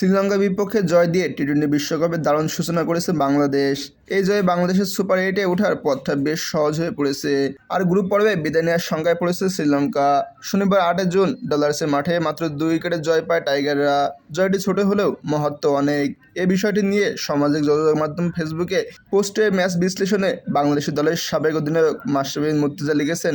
শ্রীলঙ্কার বিপক্ষে জয় দিয়ে টি টোয়েন্টি বিশ্বকাপের দারুণ সূচনা করেছে বাংলাদেশ। এই জয়ে বাংলাদেশের সুপার এইটে ওঠার পথটা বেশ সহজ হয়ে পড়েছে। আর গ্রুপ পর্বে বিদায় নেওয়ার সংখ্যায় পড়েছে শ্রীলঙ্কা। শনিবার আটই জুন ডলার্সের মাঠে মাত্র দুই উইকেটে জয় পায় টাইগাররা। জয়টি ছোট হলেও মহত্ব অনেক। এ বিষয়টি নিয়ে সামাজিক যোগাযোগ মাধ্যম ফেসবুকে পোস্টে ম্যাচ বিশ্লেষণে বাংলাদেশের দলের সাবেক অধিনায়ক মাস্টারবিন মুর্তজা লিখেছেন,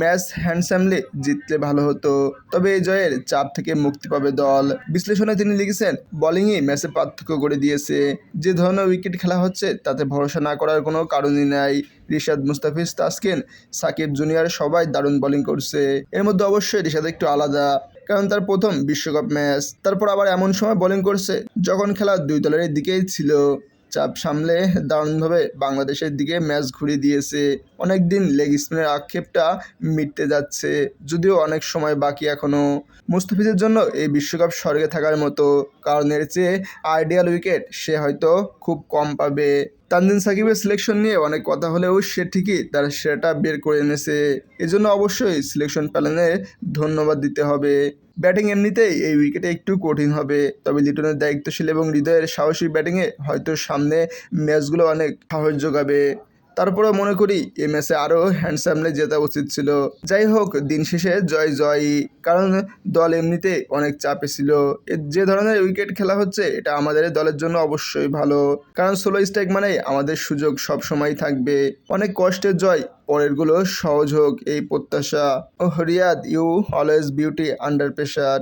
ম্যাচ হ্যান্ডসামলি জিতলে ভালো হতো। তবে এই জয়ের চাপ থেকে মুক্তি পাবে দল। বিশ্লেষণে তিনি লিখেছেন বোলিংই ম্যাচে পার্থক্য করে দিয়েছে। যে ধরনের উইকেট খেলা হচ্ছে, তাতে ভরসা না করার কোনো কারণই নাই। রিশাদ মুস্তাফিজ, তাসকিন, সাকিব জুনিয়র সবাই দারুণ বোলিং করছে। এর মধ্যে অবশ্যই রিশাদ একটু আলাদা, কারণ তার প্রথম বিশ্বকাপ ম্যাচ তারপর আবার এমন সময় বোলিং করছে, যখন খেলা দুই দলের দিকেই ছিল। চাপ সামলে দারুণভাবে বাংলাদেশের দিকে ম্যাচ ঘুরিয়ে দিয়েছে। অনেক দিন লেগ স্পিনের আক্ষেপটা মিটতে যাচ্ছে, যদিও অনেক সময় বাকি এখনও মুস্তাফিজের জন্য এই বিশ্বকাপ স্বর্গে থাকার মতো কারণ এর চেয়ে আইডিয়াল উইকেট সে হয়তো খুব কম পাবে। তানজিন সাকিবের সিলেকশন নিয়ে অনেক কথা হলেও সে ঠিকই তার সেটা বের করে এনেছে। এজন্য অবশ্যই সিলেকশন প্যানেলে ধন্যবাদ দিতে হবে। ব্যাটিং এমনিতেই এই উইকেটে একটু কঠিন হবে, তবে লিটনের দায়িত্বশীল এবং হৃদয়ের সাহসী ব্যাটিংয়ে হয়তো সামনে ম্যাচগুলো অনেক সাহস যোগাবে। তারপরেও মনে করি এই ম্যাচে আরও হ্যান্ডসামলে জেতা উচিত ছিল। যাই হোক, দিন শেষে জয় জয়ই কারণ দল এমনিতে অনেক চাপে ছিল। যে ধরনের উইকেট খেলা হচ্ছে, এটা আমাদের দলের জন্য অবশ্যই ভালো। কারণ ষোলো স্ট্রাইক মানেই আমাদের সুযোগ সব সময় থাকবে। অনেক কষ্টের জয়, পরেরগুলো সহজ হোক, এই প্রত্যাশা। ও Riyad you always beauty under pressure